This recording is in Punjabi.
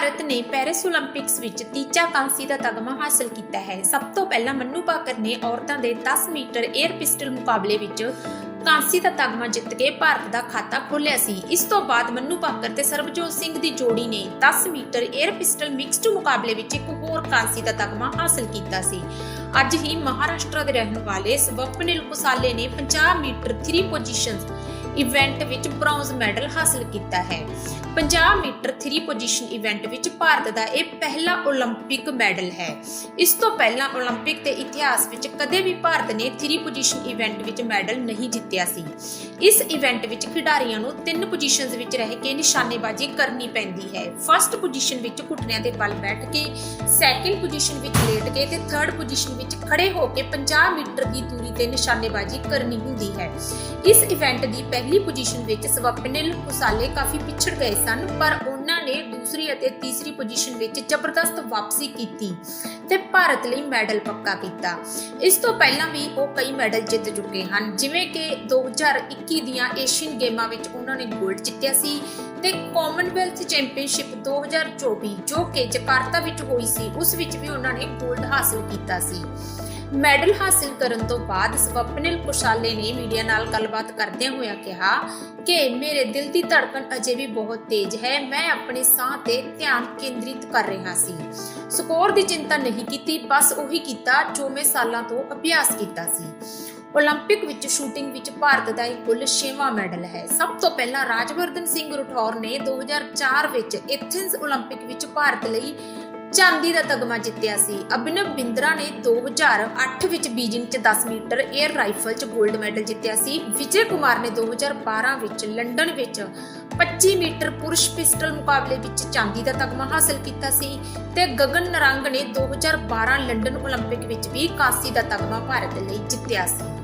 ਭਾਰਤ ਨੇ ਪੈਰਿਸ 올림픽ਸ ਵਿੱਚ ਤੀਜਾ ਕਾਂਸੀ ਦਾ ਤਗਮਾ ਹਾਸਲ ਕੀਤਾ ਹੈ। ਸਭ ਤੋਂ ਪਹਿਲਾਂ ਮੰਨੂ ਭਾਕਰ ਨੇ ਔਰਤਾਂ ਦੇ 10 ਮੀਟਰ 에ਅਰ ਪਿਸਟਲ ਮੁਕਾਬਲੇ ਵਿੱਚ ਕਾਂਸੀ ਦਾ ਤਗਮਾ ਜਿੱਤ ਕੇ ਭਾਰਤ ਦਾ ਖਾਤਾ ਖੋਲ੍ਹਿਆ ਸੀ। ਇਸ ਤੋਂ ਬਾਅਦ ਮੰਨੂ ਭਾਕਰ ਤੇ ਸਰਬਜੋਤ ਸਿੰਘ ਦੀ ਜੋੜੀ ਨੇ 10 ਮੀਟਰ 에ਅਰ ਪਿਸਟਲ ਮਿਕਸਡ ਮੁਕਾਬਲੇ ਵਿੱਚ ਇੱਕ ਹੋਰ ਕਾਂਸੀ ਦਾ ਤਗਮਾ ਹਾਸਲ ਕੀਤਾ ਸੀ। ਅੱਜ ਹੀ ਮਹਾਰਾਸ਼ਟਰ ਦੇ ਰਹਿਣ ਵਾਲੇ ਸਵਪਨਿਲ ਕੁਸਾਲੇ ਨੇ 50 ਮੀਟਰ 3 ਪੋਜੀਸ਼ਨਸ ਇਵੈਂਟ ਵਿੱਚ ਬ੍ਰੌਂਜ਼ ਮੈਡਲ ਹਾਸਲ ਕੀਤਾ ਹੈ 50 ਮੀਟਰ 3 ਪੋਜੀਸ਼ਨ ਇਵੈਂਟ ਵਿੱਚ ਭਾਰਤ ਦਾ ਇਹ ਪਹਿਲਾ 올림픽 ਮੈਡਲ ਹੈ ਇਸ ਤੋਂ ਪਹਿਲਾਂ 올림픽 ਦੇ ਇਤਿਹਾਸ ਵਿੱਚ ਕਦੇ ਵੀ ਭਾਰਤ ਨੇ 3 ਪੋਜੀਸ਼ਨ ਇਵੈਂਟ ਵਿੱਚ ਮੈਡਲ ਨਹੀਂ ਜਿੱਤਿਆ ਸੀ ਇਸ ਇਵੈਂਟ ਵਿੱਚ ਖਿਡਾਰੀਆਂ ਨੂੰ ਤਿੰਨ ਪੋਜੀਸ਼ਨਸ ਵਿੱਚ ਰਹਿ ਕੇ ਨਿਸ਼ਾਨੇਬਾਜ਼ੀ ਕਰਨੀ ਪੈਂਦੀ ਹੈ ਫਰਸਟ ਪੋਜੀਸ਼ਨ ਵਿੱਚ ਘੁਟਨਿਆਂ ਦੇ ਬਲ ਬੈਠ ਕੇ ਸੈਕੰਡ ਪੋਜੀਸ਼ਨ ਵਿੱਚ ਲੇਟ ਕੇ ਤੇ ਥਰਡ ਪੋਜੀਸ਼ਨ ਵਿੱਚ ਖੜੇ ਹੋ ਕੇ 50 ਮੀਟਰ ਦੀ ਦੂਰੀ ਤੇ ਨਿਸ਼ਾਨੇਬਾਜ਼ੀ ਕਰਨੀ ਹੁੰਦੀ ਹੈ ਇਸ ਇਵੈਂਟ ਦੀ ਪਹਿਲੀ ਪੋਜੀਸ਼ਨ ਵਿੱਚ ਸਵਪਨਿਲ ਕੁਸਾਲੇ ਕਾਫੀ ਪਿਛੜ ਗਏ ਸਨ, ਪਰ ਉਹਨਾਂ ਨੇ ਦੂਸਰੀ ਅਤੇ ਤੀਸਰੀ ਪੋਜੀਸ਼ਨ ਵਿੱਚ ਜ਼ਬਰਦਸਤ ਵਾਪਸੀ ਕੀਤੀ ਤੇ ਭਾਰਤ ਲਈ ਮੈਡਲ ਪੱਕਾ ਕੀਤਾ। ਇਸ ਤੋਂ ਪਹਿਲਾਂ ਵੀ ਉਹ ਕਈ ਮੈਡਲ ਜਿੱਤ ਚੁੱਕੇ ਹਨ, ਜਿਵੇਂ ਕਿ 2021 ਦੀਆਂ ਏਸ਼ੀਅਨ ਗੇਮਾਂ ਵਿੱਚ ਉਹਨਾਂ ਨੇ 골ਡ ਜਿੱਤਿਆ ਸੀ ਤੇ ਕਾਮਨਵੈਲਥ ਚੈਂਪੀਅਨਸ਼ਿਪ 2024 ਜੋ ਕਿ ਜਕਾਰਤਾ ਵਿੱਚ ਹੋਈ ਸੀ, ਉਸ ਵਿੱਚ ਵੀ ਉਹਨਾਂ ਨੇ 골ਡ ਹਾਸਲ ਕੀਤਾ ਸੀ। ਮੈਡਲ ਹਾਸਲ ਕਰਨ ਤੋਂ ਬਾਅਦ ਸਵਪਨਿਲ ਕੁਸ਼ਾਲੇ ਨੇ ਮੀਡੀਆ ਨਾਲ ਗੱਲਬਾਤ ਕਰਦਿਆਂ ਹੋਇਆਂ ਕਿਹਾ ਕਿ ਮੇਰੇ ਦਿਲ ਦੀ ਧੜਕਣ ਅਜੇ ਵੀ ਬਹੁਤ ਤੇਜ਼ ਹੈ ਮੈਂ ਆਪਣੇ ਸਾਹ ਤੇ ਧਿਆਨ ਕੇਂਦਰਿਤ ਕਰ ਰਿਹਾ ਸੀ ਸਕੋਰ ਦੀ ਚਿੰਤਾ ਨਹੀਂ ਕੀਤੀ ਬਸ ਉਹੀ ਕੀਤਾ ਜੋ ਮੈਂ ਸਾਲਾਂ ਤੋਂ ਅਭਿਆਸ ਕੀਤਾ ਸੀ 올림픽 ਵਿੱਚ ਸ਼ੂਟਿੰਗ ਵਿੱਚ ਭਾਰਤ ਦਾ ਇਹ ਕੁੱਲ 6ਵਾਂ ਮੈਡਲ ਹੈ ਸਭ ਤੋਂ ਪਹਿਲਾਂ ਰਾਜਵਰਧਨ ਸਿੰਘ ਰਠੌਰ ਨੇ 2004 ਵਿੱਚ ਐਥਨਸ 올림픽 ਵਿੱਚ ਭਾਰਤ ਲਈ ਚਾਂਦੀ ਦਾ ਤਗਮਾ ਜਿੱਤਿਆ ਸੀ। ਅਭਿਨਵ ਬਿੰਦਰਾ ਨੇ 2008 ਵਿੱਚ ਬੀਜਿੰਗ 'ਚ 10 ਮੀਟਰ 에ਅਰ ਰਾਈਫਲ 'ਚ 골ਡ ਮੈਡਲ ਜਿੱਤਿਆ ਸੀ। ਵਿਜੇ ਕੁਮਾਰ ਨੇ 2012 ਵਿੱਚ ਲੰਡਨ ਵਿੱਚ 25 ਮੀਟਰ ਪੁਰਸ਼ ਪਿਸਟਲ ਮੁਕਾਬਲੇ ਵਿੱਚ ਚਾਂਦੀ ਦਾ ਤਗਮਾ ਹਾਸਲ ਕੀਤਾ ਸੀ ਤੇ ਗਗਨ ਨਰੰਗ ਨੇ 2012 ਲੰਡਨ 올림픽 ਵਿੱਚ ਵੀ ਕਾਸੀ ਦਾ ਤਗਮਾ ਭਾਰਤ ਲਈ ਜਿੱਤਿਆ ਸੀ।